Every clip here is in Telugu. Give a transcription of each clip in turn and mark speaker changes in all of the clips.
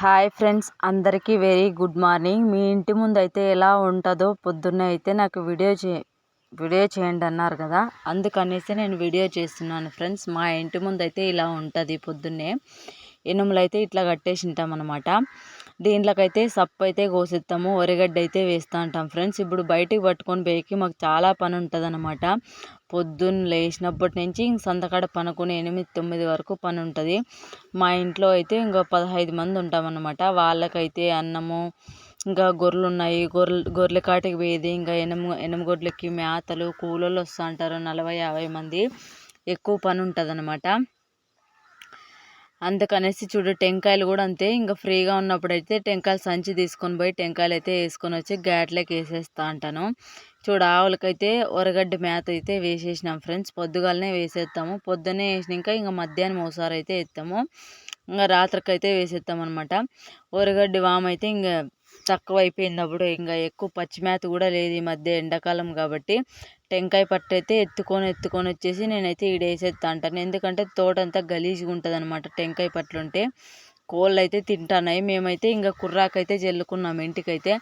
Speaker 1: హాయ్ ఫ్రెండ్స్ అందరికీ వెరీ గుడ్ మార్నింగ్. మీ ఇంటి ముందు అయితే ఎలా ఉంటుందో పొద్దున్నే అయితే నాకు వీడియో చే వీడియో చేయండి అన్నారు కదా. అందుకనేసి నేను వీడియో చేస్తున్నాను ఫ్రెండ్స్. మా ఇంటి ముందు అయితే ఇలా ఉంటుంది పొద్దున్నే. ఎనుములు అయితే ఇట్లా కట్టేసి ఉంటాం అనమాట దీంట్లోకైతే సప్పు అయితే కోసిస్తాము ఒరిగడ్డ అయితే వేస్తూ ఉంటాం ఫ్రెండ్స్. ఇప్పుడు బయటికి పట్టుకొని పోయికి మాకు చాలా పని ఉంటుంది అనమాట పొద్దున్న లేచినప్పటి నుంచి ఇంక సంతకాడ పనుకుని ఎనిమిది తొమ్మిది వరకు పని ఉంటుంది మా ఇంట్లో అయితే ఇంకో పదహైదు మంది ఉంటామన్నమాట. వాళ్ళకైతే అన్నము ఇంకా గొర్రెలు ఉన్నాయి గొర్రెలు గొర్రెల కాటికి పోయేది. ఇంకా ఎనము ఎనమగొడ్లకి మేతలు కూలోళ్ళు వస్తూ ఉంటారు నలభై యాభై మంది. ఎక్కువ పని ఉంటుంది అనమాట అందుకనేసి చూడు టెంకాయలు కూడా అంతే. ఇంకా ఫ్రీగా ఉన్నప్పుడు అయితే టెంకాయలు సంచి తీసుకొని పోయి టెంకాయలు అయితే వేసుకొని వచ్చి గ్యాట్లోకి వేసేస్తా అంటాను. చూడు ఆవులకైతే ఒరగడ్డి మేత అయితే వేసేసినాం ఫ్రెండ్స్. పొద్దుగాలనే వేసేస్తాము. పొద్దున్నే వేసినాక ఇంకా మధ్యాహ్నం ఒకసారి అయితే వేస్తాము ఇంకా రాత్రికి అయితే వేసేస్తాం అనమాట ఒరగడ్డి వామైతే ఇంకా తక్కువ అయిపోయినప్పుడు ఇంకా ఎక్కువ పచ్చి మేత కూడా లేదు ఈ మధ్య ఎండాకాలం కాబట్టి. టెంకాయ పట్టు అయితే ఎత్తుకొని ఎత్తుకొని వచ్చేసి నేనైతే ఈడ వేసేస్తా అంటాను. ఎందుకంటే తోట అంతా గలీజ్గా ఉంటుంది అనమాట టెంకాయ పట్లు ఉంటే కోళ్ళు అయితే తింటున్నాయి. మేమైతే ఇంకా కుర్రాకైతే జల్లుకున్నాం ఇంటికైతే.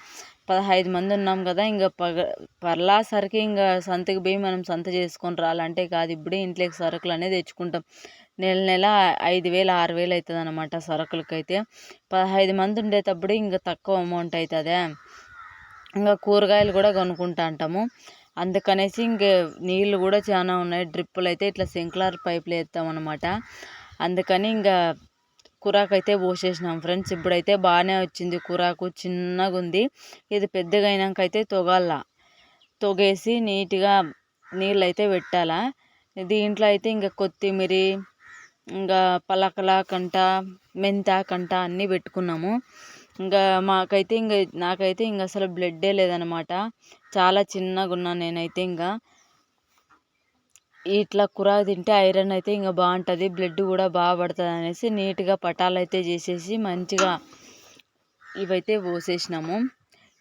Speaker 1: పదహైదు మంది ఉన్నాం కదా ఇంకా పగ పర్లాసరికి ఇంకా సంతకి పోయి మనం సంత చేసుకొని రాలంటే కాదు. ఇప్పుడే ఇంట్లోకి సరుకులు అనేది తెచ్చుకుంటాం. నెల నెల ఐదు వేలు ఆరు వేలు అవుతుంది అనమాట సరుకులకైతే. పదహైదు మంది ఉండేటప్పుడు ఇంకా తక్కువ అమౌంట్ అవుతుందా ఇంకా కూరగాయలు కూడా కొనుక్కుంటా అంటాము. అందుకనేసి ఇంక నీళ్ళు కూడా చాలా ఉన్నాయి. డ్రిప్పులు అయితే ఇట్లా సింక్లర్ పైపులు వేస్తాం అనమాట అందుకని ఇంకా కూరాకు అయితే పోసేసినాం ఫ్రెండ్స్. ఇప్పుడైతే బాగానే వచ్చింది కూరాకు. చిన్నగా ఉంది. ఇది పెద్దగా అయినాక అయితే తొగాల తొగేసి నీట్గా నీళ్ళు అయితే పెట్టాలా. దీంట్లో అయితే ఇంకా కొత్తిమీర ఇంకా పలకల కంట మెంత కంట అన్నీ పెట్టుకున్నాము. ఇంకా మాకైతే ఇంకా నాకైతే ఇంకా అసలు బ్లడ్డే లేదనమాట. చాలా చిన్నగా ఉన్నాను నేనైతే ఇంకా. ఇట్లా కూర తింటే ఐరన్ అయితే ఇంకా బాగుంటుంది బ్లడ్ కూడా బాగా పడుతుంది అనేసి నీట్గా పటాలు అయితే చేసేసి మంచిగా ఇవైతే పోసేసినాము.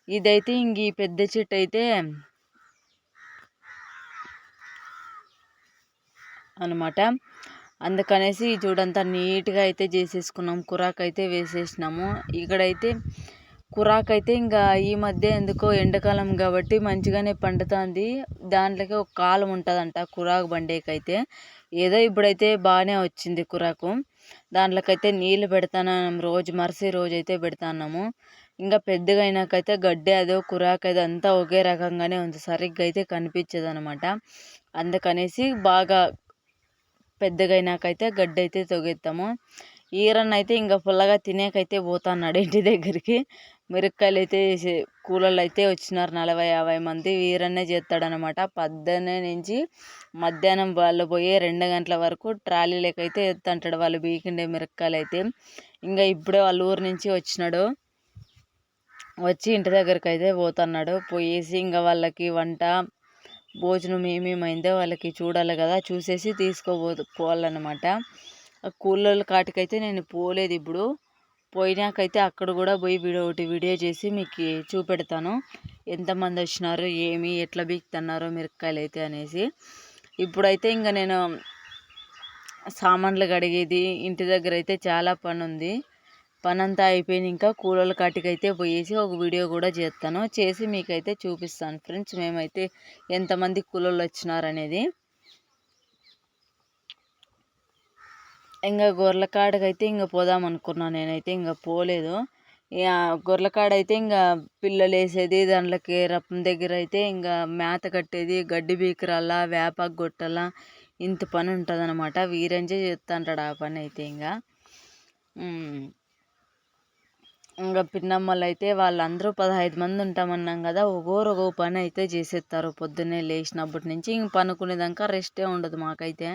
Speaker 1: ఇదైతే ఇంక ఈ పెద్ద చెట్టు అయితే అనమాట. అందుకనేసి చూడంతా నీట్గా అయితే చేసేసుకున్నాం. కురాకైతే వేసేసినాము. ఇక్కడైతే అయితే ఇంకా ఈ మధ్య ఎందుకో ఎండాకాలం కాబట్టి మంచిగానే పండుతుంది. దాంట్లోకి ఒక కాలం ఉంటుందంట కురాకు బండేకైతే. ఏదో ఇప్పుడైతే బాగానే వచ్చింది కురాకు. దాంట్లోకైతే నీళ్ళు పెడతాను రోజు మరిసి రోజు అయితే పెడతాన్నాము. ఇంకా పెద్దగా అయినాకైతే గడ్డి అదో కురాకు అది అంతా ఒకే రకంగానే ఉంది. సరిగ్గా అయితే కనిపించదు అనమాట అందుకనేసి బాగా పెద్దగా అయినాకైతే గడ్డి అయితే తొగేస్తాము ఈరన్న అయితే ఇంకా ఫుల్గా తినేకైతే పోతున్నాడు ఇంటి దగ్గరికి. మిరక్కాయలు అయితే కూలర్లు అయితే వచ్చినారు నలభై యాభై మంది. వీరన్నే చేస్తాడనమాట పొద్దున్నే నుంచి మధ్యాహ్నం వాళ్ళు పోయే రెండు గంటల వరకు ట్రాలీలకైతే ఎత్తంటాడు వాళ్ళు బీకిండే మిరపకాయలు అయితే ఇంకా ఇప్పుడే వాళ్ళ ఊరు నుంచి వచ్చినాడు. వచ్చి ఇంటి దగ్గరికి అయితే పోతున్నాడు. పోయేసి ఇంకా వాళ్ళకి వంట భోజనం ఏమేమైందో వాళ్ళకి చూడాలి కదా చూసేసి తీసుకోబో పోవాలన్నమాట. కూలోళ్ళ కాటికైతే నేను పోలేదు ఇప్పుడు. పోయినాకైతే అక్కడ కూడా పోయి వీడియో ఒకటి వీడియో చేసి మీకు చూపెడతాను. ఎంతమంది వచ్చినారు ఏమి ఎట్లా బీక్తున్నారో మిరపకాయలు అయితే అనేసి. ఇప్పుడైతే ఇంకా నేను సామాన్లు కడిగేది ఇంటి దగ్గర అయితే చాలా పని ఉంది పని అంతా అయిపోయింది. ఇంకా కూలోళ్ళ కాటికైతే పోయేసి ఒక వీడియో కూడా చేస్తాను. చేసి మీకైతే చూపిస్తాను ఫ్రెండ్స్. మేమైతే ఎంతమంది కూలోళ్ళు వచ్చినారనేది. ఇంకా గొర్రెల కాడకైతే ఇంకా పోదాం అనుకున్నాను నేనైతే ఇంకా పోలేదు. గొర్రెల కాడ అయితే ఇంకా పిల్లలు వేసేది దాంట్లోకి రప్పం దగ్గర అయితే ఇంకా మేత కట్టేది గడ్డి బీకరాల వేపాకు కొట్టాల ఇంత పని ఉంటుంది అనమాట వీరంజే చేస్తుంటాడు ఆ పని అయితే ఇంకా ఇంకా పిన్నమ్మలు అయితే వాళ్ళందరూ పదహైదు మంది ఉంటామన్నాం కదా ఒక్కొరు ఒక్కో పని అయితే చేసేస్తారు పొద్దున్నే లేచినప్పటి నుంచి ఇంక పనుకునేదాకా రెస్టే ఉండదు మాకైతే.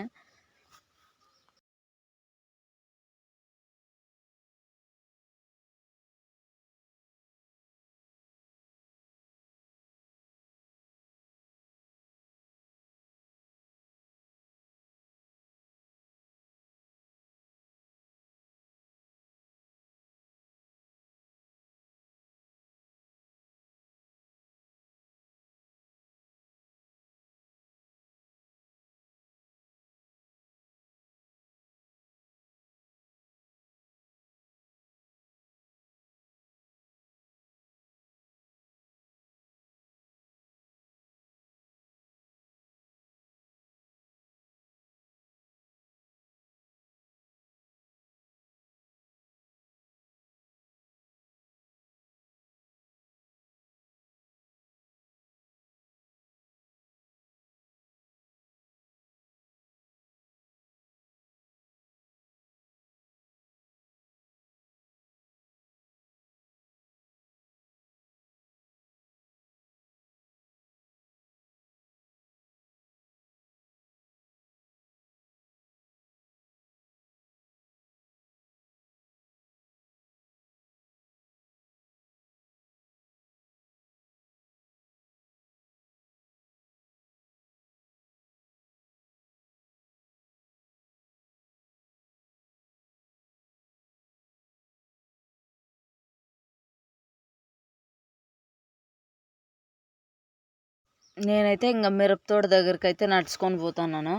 Speaker 1: నేనైతే ఇంకా మిరప తోట దగ్గరికి అయితే నడుచుకొని పోతున్నాను.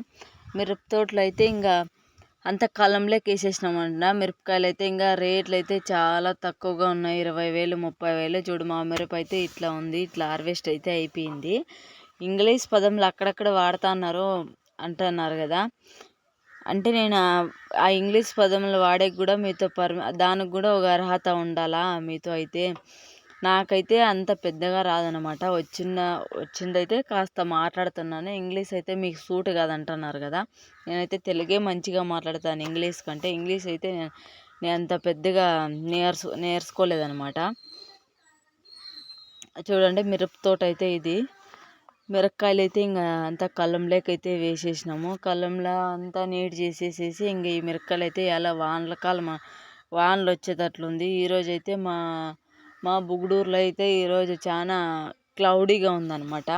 Speaker 1: మిరప తోటలో అయితే ఇంకా అంత కలంలోకి వేసేసినామంట మిరపకాయలు అయితే ఇంకా రేట్లు అయితే చాలా తక్కువగా ఉన్నాయి. ఇరవై వేలు ముప్పై వేలు. చూడు మా మిరప అయితే ఇట్లా ఉంది. ఇట్లా హార్వెస్ట్ అయితే అయిపోయింది. ఇంగ్లీష్ పదంలో అక్కడక్కడ వాడుతున్నారు అంటున్నారు కదా. అంటే నేను ఆ- ఇంగ్లీష్ పదములు వాడేకి కూడా మీతో పర్ దానికి కూడా ఒక అర్హత ఉండాలా మీతో అయితే? నాకైతే అంత పెద్దగా రాదనమాట వచ్చిన వచ్చిందైతే కాస్త మాట్లాడుతున్నాను. ఇంగ్లీష్ అయితే మీకు సూట్ కాదంటున్నారు కదా. నేనైతే తెలుగే మంచిగా మాట్లాడతాను ఇంగ్లీష్ కంటే. ఇంగ్లీష్ అయితే నేను అంత పెద్దగా నేర్చు నేర్చుకోలేదనమాట చూడండి మిరప తోట అయితే ఇది. మిరపకాయలు అయితే ఇంకా అంతా కళ్ళంలోకైతే అయితే వేసేసినాము. కళ్ళంలో అంతా నీట్ చేసేసేసి ఇంక ఈ మిరపకాయలు అయితే ఎలా వానల కాలం వానలు వచ్చేటట్లుంది. ఈరోజు అయితే మా మా బుగడూరులో అయితే ఈరోజు చాలా క్లౌడీగా ఉందన్నమాట.